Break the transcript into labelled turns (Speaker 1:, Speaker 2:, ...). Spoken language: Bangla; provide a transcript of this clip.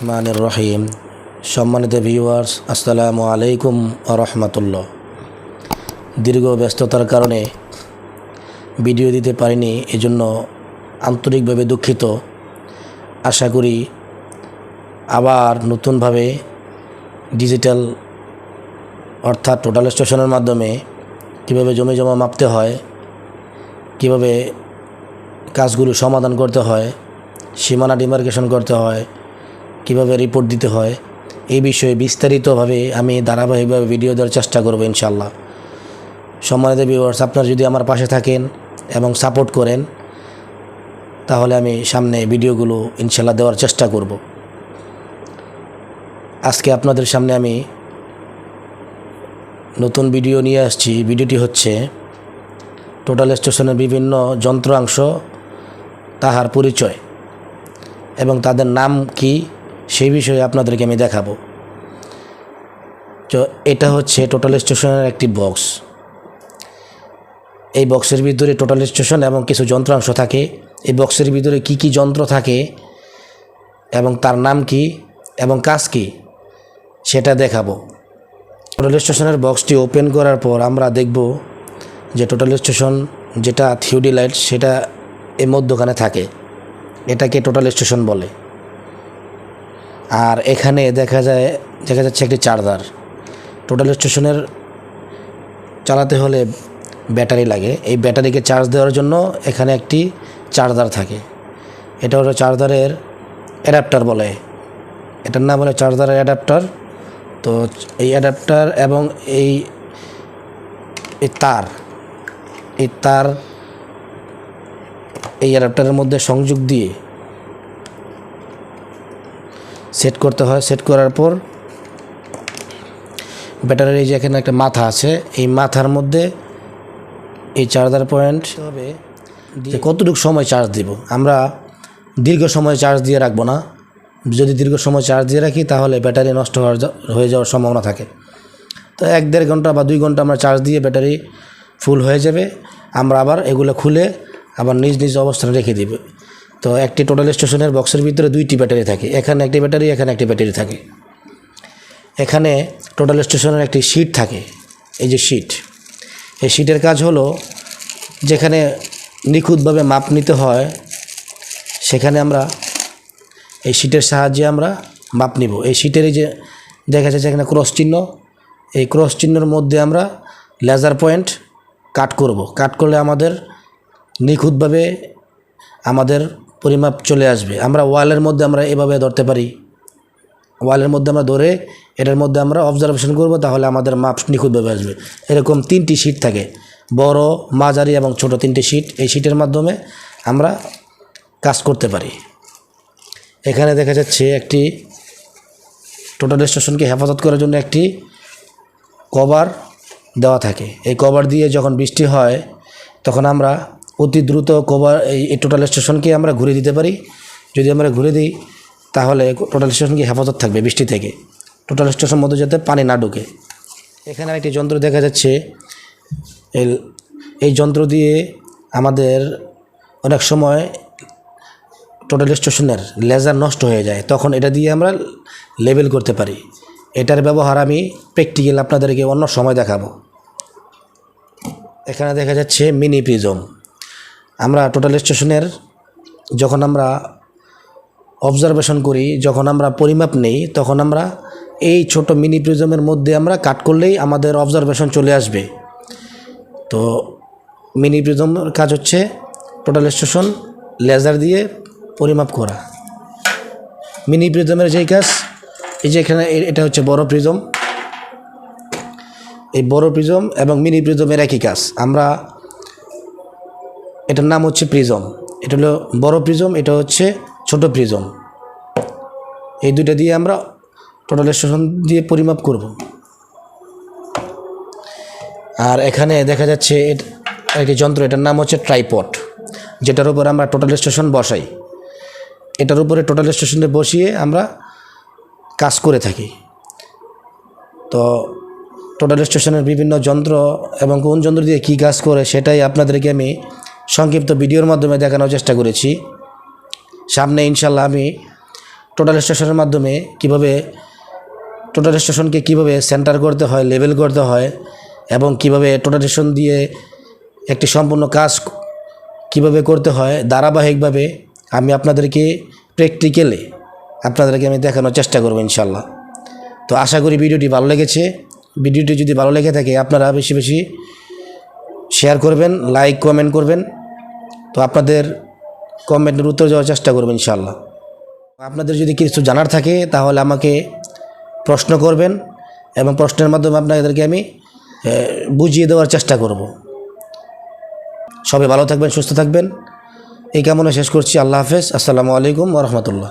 Speaker 1: রহমানির রহিম। সম্মানিত ভিউয়ার্স আসসালামু আলাইকুম রহমতুল্লাহ। দীর্ঘ ব্যস্ততার কারণে ভিডিও দিতে পারিনি, এজন্য আন্তরিকভাবে দুঃখিত। আশা করি আবার নতুনভাবে ডিজিটাল অর্থাৎ টোটাল স্টেশনের মাধ্যমে কীভাবে জমি জমা মাপতে হয়, কীভাবে কাজগুলো সমাধান করতে হয়, সীমানা ডিমার্কেশন করতে হয় কীভাবে রিপোর্ট দিতে হয়, এই বিষয়ে বিস্তারিতভাবে আমি ধারাবাহিকভাবে ভিডিও দেওয়ার চেষ্টা করব ইনশাল্লাহ সম্মানিত ভিউয়ার্স আপনারা যদি আমার পাশে থাকেন এবং সাপোর্ট করেন, তাহলে আমি সামনে ভিডিওগুলো ইনশাল্লাহ দেওয়ার চেষ্টা করব। আজকে আপনাদের সামনে আমি নতুন ভিডিও নিয়ে আসছি। ভিডিওটি হচ্ছে টোটাল স্টেশনের বিভিন্ন যন্ত্রাংশ, তাহার পরিচয় এবং তাদের নাম কি সেই বিষয়ে আপনাদেরকে আমি দেখাবো। তো এটা হচ্ছে টোটাল স্টেশনের একটি বক্স এই বক্সের ভিতরে টোটাল স্টেশন এবং কিছু যন্ত্রাংশ থাকে। এই বক্সের ভিতরে কি কি যন্ত্র থাকে এবং তার নাম কি এবং কাজ কি, সেটা দেখাবো। টোটাল স্টেশনের বক্সটি ওপেন করার পর আমরা দেখব যে টোটাল স্টেশন যেটা থিওডি লাইট সেটা এর মধ্যখানে থাকে। এটাকে টোটাল স্টেশন বলে। আর এখানে দেখা যায়, দেখা যাচ্ছে একটি চার্জার। টোটাল স্টেশনের চালাতে হলে ব্যাটারি লাগে। এই ব্যাটারিকে চার্জ দেওয়ার জন্য এখানে একটি চার্জার থাকে। এটা হলো চার্জারের অ্যাডাপ্টার বলে। এটার নাম হলো চার্জারের অ্যাডাপ্টার তো এই অ্যাডাপ্টার এবং এই তার এই তার এই অ্যাডাপ্টারের মধ্যে সংযোগ দিয়ে সেট করতে হয় সেট করার পর ব্যাটারির এই যে এখানে একটা মাথা আছে এই মাথার মধ্যে এই চার্জার পয়েন্ট হবে। যে কতটুকু সময় চার্জ দিব। আমরা দীর্ঘ সময় চার্জ দিয়ে রাখব না। যদি দীর্ঘ সময় চার্জ দিয়ে রাখি তাহলে ব্যাটারি নষ্ট হওয়ার হয়ে যাওয়ার সম্ভাবনা থাকে। তো এক দেড় ঘণ্টা বা দুই ঘণ্টা আমরা চার্জ দিয়ে ব্যাটারি ফুল হয়ে যাবে। আমরা আবার এগুলো খুলে আবার নিজ নিজ অবস্থানে রেখে দিবে। তো একটি টোটাল স্টেশনের বক্সের ভিতরে দুইটি ব্যাটারি থাকে। এখানে একটি ব্যাটারি, এখানে একটি ব্যাটারি থাকে। এখানে টোটাল স্টেশনের একটি শিট থাকে, এই যে শিট। এই শিটের কাজ হলো, যেখানে নিখুঁতভাবে মাপ নিতে হয়, সেখানে আমরা এই শিটের সাহায্যে আমরা মাপ নিব। এই শিটের যে দেখা যাচ্ছে এখানে ক্রস চিহ্ন, এই ক্রস চিহ্নের মধ্যে আমরা লেজার পয়েন্ট কাট করব। কাট করলে আমাদের নিখুঁতভাবে আমাদের পরিমাপ চলে আসবে। আমরা ওয়ালের মধ্যে আমরা এভাবে ধরতে পারি। ওয়ালের মধ্যে আমরা ধরে এটার মধ্যে আমরা অবজারভেশন করব, তাহলে আমাদের মাপ নিখুঁতভাবে আসবে। এরকম তিনটি শিট থাকে। বড়, মাঝারি এবং ছোট তিনটি শিট এই শিটের মাধ্যমে আমরা কাজ করতে পারি। এখানে দেখা যাচ্ছে একটি টোটাল স্টেশনকে হেফাজত করার জন্য একটি কভার দেওয়া থাকে। এই কভার দিয়ে যখন বৃষ্টি হয়, তখন আমরা অতি দ্রুত কভার এই টোটাল স্টেশনকে আমরা ঘুরে দিতে পারি। যদি আমরা ঘুরে দিই, তাহলে টোটাল স্টেশনকে হেফাজত থাকবে বৃষ্টি থেকে? টোটাল স্টেশন মধ্যে যাতে পানি না ঢুকে। এখানে একটি যন্ত্র দেখা যাচ্ছে। এই যন্ত্র দিয়ে আমাদের অনেক সময় টোটাল স্টেশনের লেজার নষ্ট হয়ে যায়। তখন এটা দিয়ে আমরা লেবেল করতে পারি। এটার ব্যবহার আমি প্র্যাকটিক্যাল আপনাদেরকে অন্য সময় দেখাবো। এখানে দেখা যাচ্ছে মিনি প্রিজম আমরা টোটাল স্টেশনের যখন আমরা অবজারভেশন করি, যখন আমরা পরিমাপ নেই, তখন আমরা এই ছোট মিনি প্রিজমের মধ্যে আমরা কাট করলেই আমাদের অবজারভেশন চলে আসবে। তো মিনি প্রিজমের কাজ হচ্ছে টোটাল স্টেশন লেজার দিয়ে পরিমাপ করা। মিনি প্রিজমের যেই কাজ, এই যে এখানে এটা হচ্ছে বড় প্রিজম এই বড় প্রিজম এবং মিনি প্রিজমের একই কাজ। আমরা এটার নাম হচ্ছে প্রিজম। এটা হলো বড় প্রিজম, এটা হচ্ছে ছোট প্রিজম। এই দুইটা দিয়ে আমরা টোটাল স্টেশন দিয়ে পরিমাপ করব। আর এখানে দেখা যাচ্ছে একটি যন্ত্র, এটার নাম হচ্ছে ট্রাইপড যেটার উপর আমরা টোটাল স্টেশন বসাই। এটার উপরে টোটাল স্টেশনে বসিয়ে আমরা কাজ করে থাকি। তো টোটাল স্টেশনের বিভিন্ন যন্ত্র এবং কোন যন্ত্র দিয়ে কী কাজ করে সেটাই আপনাদেরকে আমি সংক্ষিপ্ত ভিডিওর মাধ্যমে দেখানোর চেষ্টা করেছি। সামনে ইনশাল্লাহ আমি টোটাল স্টেশনের মাধ্যমে কীভাবে টোটাল স্টেশনকে কীভাবে সেন্টার করতে হয়, লেভেল করতে হয় এবং কীভাবে টোটাল স্টেশন দিয়ে একটি সম্পূর্ণ কাজ কীভাবে করতে হয় ধারাবাহিকভাবে আমি আপনাদেরকে প্র্যাকটিক্যালে আপনাদেরকে আমি দেখানোর চেষ্টা করব ইনশাল্লাহ তো আশা করি ভিডিওটি ভালো লেগেছে। ভিডিওটি যদি ভালো লেগে থাকে আপনারা বেশি বেশি শেয়ার করবেন, লাইক, কমেন্ট করবেন। তো আপনাদের কমেন্টের উত্তর দেওয়ার চেষ্টা করবেন ইনশাল্লাহ আপনাদের যদি কিছু জানার থাকে, তাহলে আমাকে প্রশ্ন করবেন এবং প্রশ্নের মাধ্যমে আপনাদেরকে আমি বুঝিয়ে দেওয়ার চেষ্টা করব। সবাই ভালো থাকবেন, সুস্থ থাকবেন। এই কামনা শেষ করছি। আল্লাহ হাফেজ। আসসালামু আলাইকুম রহমতুল্লাহ।